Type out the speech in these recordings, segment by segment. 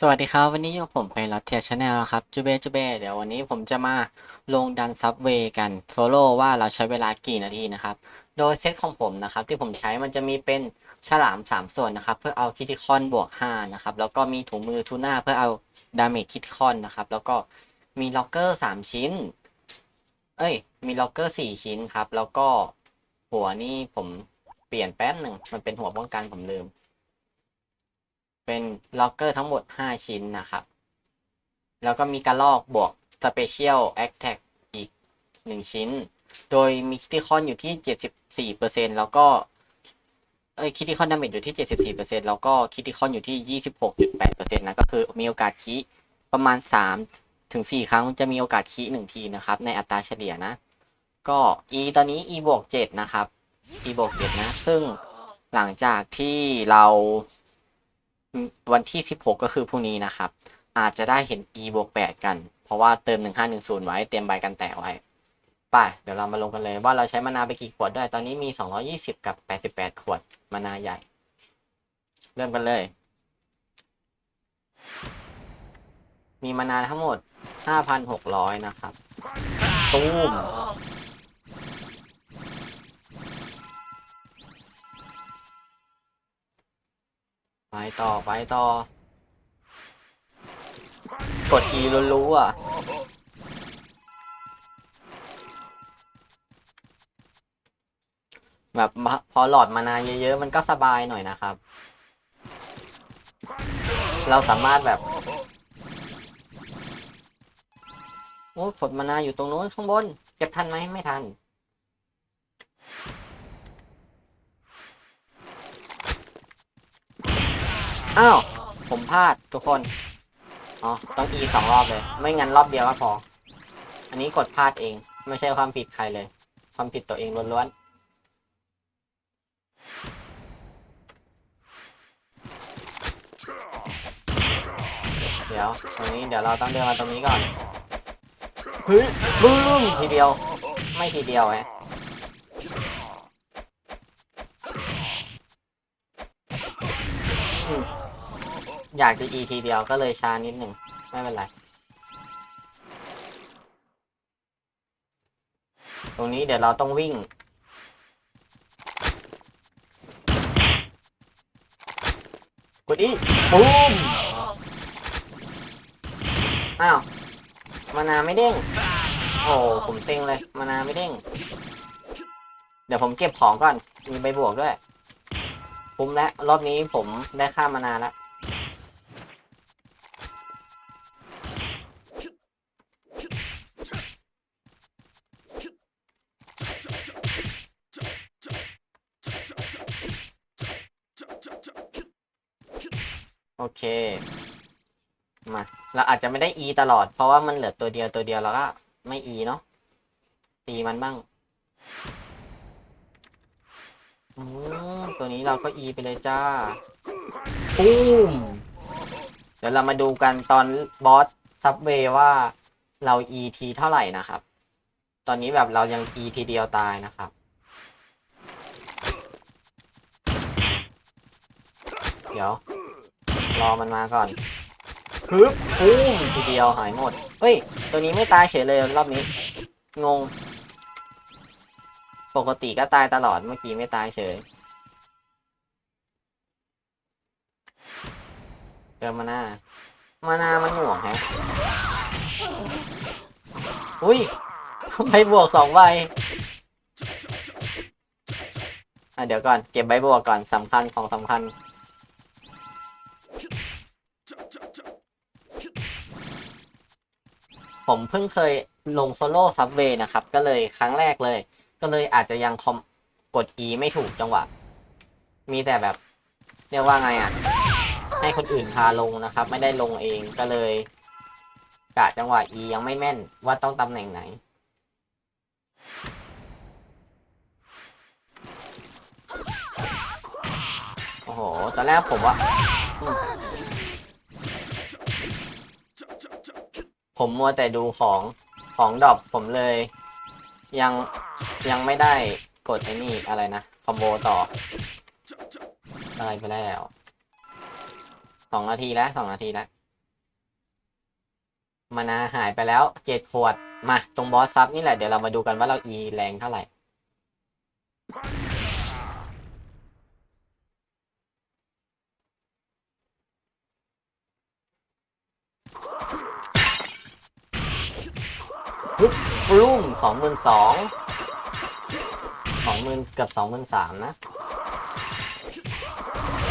สวัสดีครับ วันนี้อยู่ผมไปรัตเทียชแนลครับจูเบจูเบเดี๋ยววันนี้ผมจะมาลงดันซับเวย์กันโซโล่ว่าเราใช้เวลากี่นาทีนะครับ โดยเซตของผมนะครับที่ผมใช้มันจะมีเป็นฉลาม 3 ส่วนนะครับ เพื่อเอาคิติคอนบวก 5 นะครับ แล้วก็มีถุงมือทูน่าเพื่อเอาดาเมจคิติคอนนะครับ แล้วก็มีล็อกเกอร์ 3 ชิ้น เอ้ย มีล็อกเกอร์ 4 ชิ้นครับ แล้วก็หัวนี่ผมเปลี่ยนแป๊บหนึ่งมันเป็นหัวป้องกันผมลืม เป็นล็อกเกอร์ทั้งหมด 5 ชิ้นนะครับ แล้วก็มีกระลอกบวก Special Attack อีก 1 ชิ้น โดยมีคิติคอนอยู่ที่ 74%แล้วก็เอ้ยคิติคอนดาเมจอยู่ที่ 74%แล้วก็คิติคอนอยู่ที่ 26.8%นะก็คือมีโอกาสคีประมาณ 3 ถึง 4 ครั้งจะมีโอกาสคี1 ทีนะครับ ในอัตราเฉลี่ยนะ ก็ E ตอนนี้ E บวก7นะครับ E บวก7นะ ซึ่งหลังจากที่เรา วันที่ 16 ก็คือพรุ่งนี้นะครับ อาจจะได้เห็น e บวก8กัน เพราะว่าเติม 1510 ไว้เตรียมใบกันแตะไว้ไปเดี๋ยวเรามาลงกันเลยว่าเราใช้มานาไปกี่ขวดด้วย ตอนนี้มี 220 กับ 88 ขวดมานาใหญ่ เริ่มกันเลย มีมานาทั้งหมด 5,600 นะครับ ตูม ไปต่อไปต่อ กด E รู้ๆอะแบบพอหลอดมานาเยอะๆ มันก็สบายหน่อยนะครับ เราสามารถแบบ โอ้ผลมานาอยู่ตรงนู้นข้างบน เก็บทันไหมไม่ทัน อ้าว ผมพลาดทุกคน อ๋อ ต้อง E สองรอบเลย ไม่งั้นรอบเดียวก็พอ อันนี้กดพลาดเอง ไม่ใช่ความผิดใครเลย ความผิดตัวเองล้วนๆ เดี๋ยวตรงนี้เดี๋ยวเราต้องเดินมาตรงนี้ก่อนเฮ้ยบึ้มทีเดียว ไม่ทีเดียวไงอืม อยากจะ E ทีเดียวก็เลยช้านิดหนึ่งไม่เป็นไร ตรงนี้เดี๋ยวเราต้องวิ่ง กดอีปูมอ้าวมานาไม่เด้ง โอ้ผมเซ็งเลยมานาไม่เด้ง เดี๋ยวผมเก็บของก่อน มีใบบวกด้วย คุ้มแล้วรอบนี้ผมได้ค่ามานาแล้ว โอเค มา เราอาจจะไม่ได้ E ตลอด เพราะว่ามันเหลือตัวเดียวตัวเดียวเราก็ไม่ E เนาะ ตีมันบ้างอืมตัวนี้เราก็ E ไปเลยจ้าปุ้ม เดี๋ยวเรามาดูกันตอนบอสซับเวย์ว่าเรา E ทีเท่าไหร่นะครับ ตอนนี้แบบเรายัง E ทีเดียวตายนะครับเดี๋ยว รอมันมาก่อนฮึบปุ้มทีเดียวหายหมด เฮ้ย ตัวนี้ไม่ตายเฉยเลยรอบนี้ งง ปกติก็ตายตลอดเมื่อกี้ไม่ตายเฉยเจอมาหน้า มานามันหน่วงแฮะ อุ้ยใบบวกสองใบอะเดี๋ยวก่อน เก็บใบบวกก่อนสำคัญของสำคัญ ผมเพิ่งเคยลงโซโล่ซับเวย์นะครับ ก็เลยครั้งแรกเลย ก็เลยอาจจะยังคอมกด E ไม่ถูกจังหวะ มีแต่แบบ เรียกว่าไงอะ ให้คนอื่นพาลงนะครับ ไม่ได้ลงเองก็เลยกะจังหวะ E ยังไม่แม่นว่าต้องตำแหน่งไหน โอ้โห ตอนแรกผมว่า ผมมัวแต่ดูของของดอปผมเลย ยังยังไม่ได้กดไอ้นี่อะไรนะ คอมโบต่ออะไรไปแล้วสองนาทีแล้วสองนาทีแล้วมานาหายไปแล้วเจ็ดขวด มา ตรงบอสซับนี่แหละ เดี๋ยวเรามาดูกันว่าเราอีแรงเท่าไหร่ ปุ๊บปรุ้มสองหมื่นสองสองหมื่นเกือบสองหมื่นสามนะ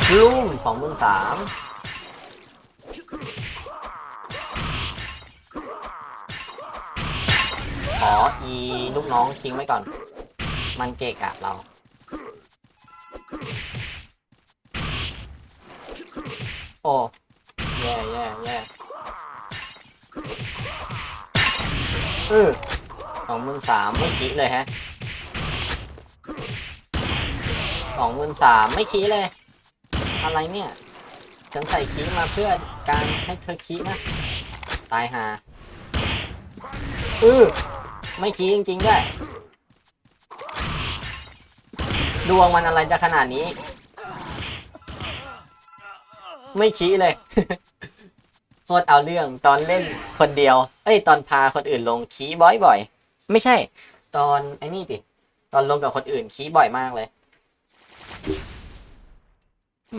ปรุ้มสองหมื่นสามขออีลูกน้องทิ้งไว้ก่อน มันเกะกะเราโอ้แย่แย่แย่ เออสองหมื่นสามไม่ชี้เลยฮะสองหมื่นสามไม่ชี้เลย อะไรเนี่ยฉันใส่ชี้มาเพื่อการให้เธอชี้นะ ตายหาเออไม่ชี้จริงๆด้วยดวงมันอะไรจะขนาดนี้ ไม่ชี้เลย โคตรเอาเรื่องตอนเล่นคนเดียว เอ้ย ตอนพาคนอื่นลงขี้บ่อยๆ ไม่ใช่ ตอนไอ้นี่ดิ ตอนลงกับคนอื่นขี้บ่อยมากเลย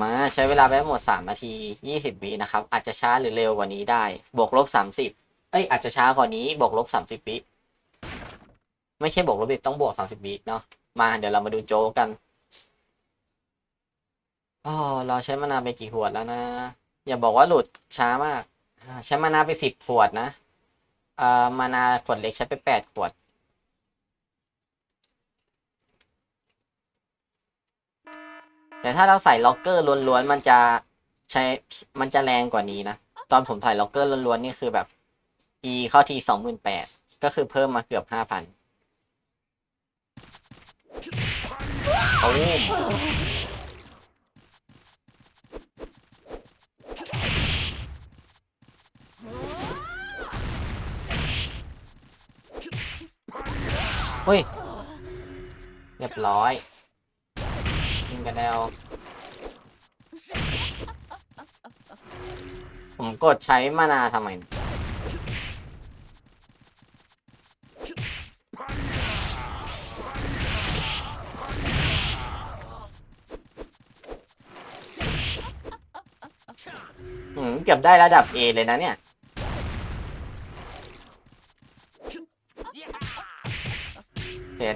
มาใช้เวลาไปหมดสามนาทียี่สิบวินะครับ อาจจะช้าหรือเร็วกว่านี้ได้ บวกลบสามสิบเอ้ยอาจจะช้ากว่านี้ บวกลบสามสิบวิไม่ใช่บวกลบดิต้องบวกสามสิบวิเนาะ มาเดี๋ยวเรามาดูโจกกันอ๋อเราใช้มานานไปกี่ขวดแล้วนะ อย่าบอกว่าหลุดช้ามาก อ่าใช้มานาไปสิบขวดนะเอ่อมานาขวดเล็กใช้ไปแปดขวด แต่ถ้าเราใส่ล็อกเกอร์ล้วนๆมันจะใช้มันจะแรงกว่านี้นะ ตอนผมใส่ล็อกเกอร์ล้วนๆนี่คือแบบ e เข้าทีสองหมื่นแปดก็คือเพิ่มมาเกือบห้าพันโอ้มเฮ้ย เรียบร้อยยิงกระเดวผมกดใช้มานาทำไมเนี่ยอืม เกือบได้ระดับ A เลยนะเนี่ย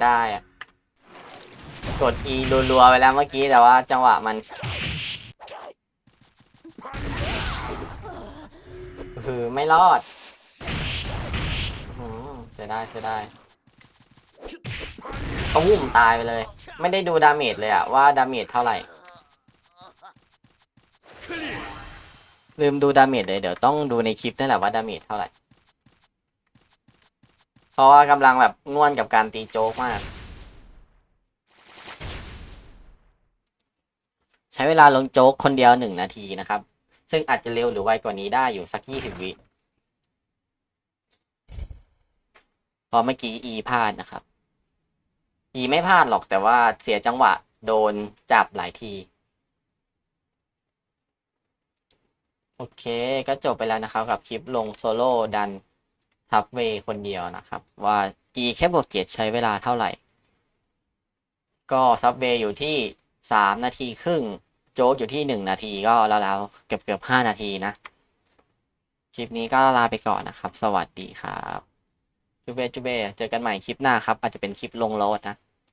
ได้อะกด E รัวๆไปแล้วเมื่อกี้แต่ว่าจังหวะมันคือไม่รอดเสียดายเสียดายเขาวุ่มตายไปเลย ไม่ได้ดูดาเมจเลยอะว่าดาเมจเท่าไหร่ ลืมดูดาเมจเลยเดี๋ยวต้องดูในคลิปนั่นแหละว่าดาเมจเท่าไหร่ เพราะว่ากำลังแบบง่วนกับการตีโจ๊กมาก ใช้เวลาลงโจ๊กคนเดียวหนึ่งนาทีนะครับ ซึ่งอาจจะเร็วหรือไวกว่านี้ได้อยู่สักยี่สิบวิพอเมื่อกี้ E พลาดนะครับ E ไม่พลาดหรอกแต่ว่าเสียจังหวะโดนจับหลายทีโอเค ก็จบไปแล้วนะครับกับคลิปลงโซโล่ดัน ซับเวย์คนเดียวนะครับ ว่า E แค่บวกเจ็ดใช้เวลาเท่าไหร่ ก็ซับเวย์อยู่ที่สามนาทีครึ่ง โจ๊กอยู่ที่หนึ่งนาทีก็แล้วๆเกือบเกือบห้านาทีนะ คลิปนี้ก็ลาไปก่อนนะครับ สวัสดีครับ จุเบจุเบเจอกันใหม่คลิปหน้าครับ อาจจะเป็นคลิปลงโลดนะ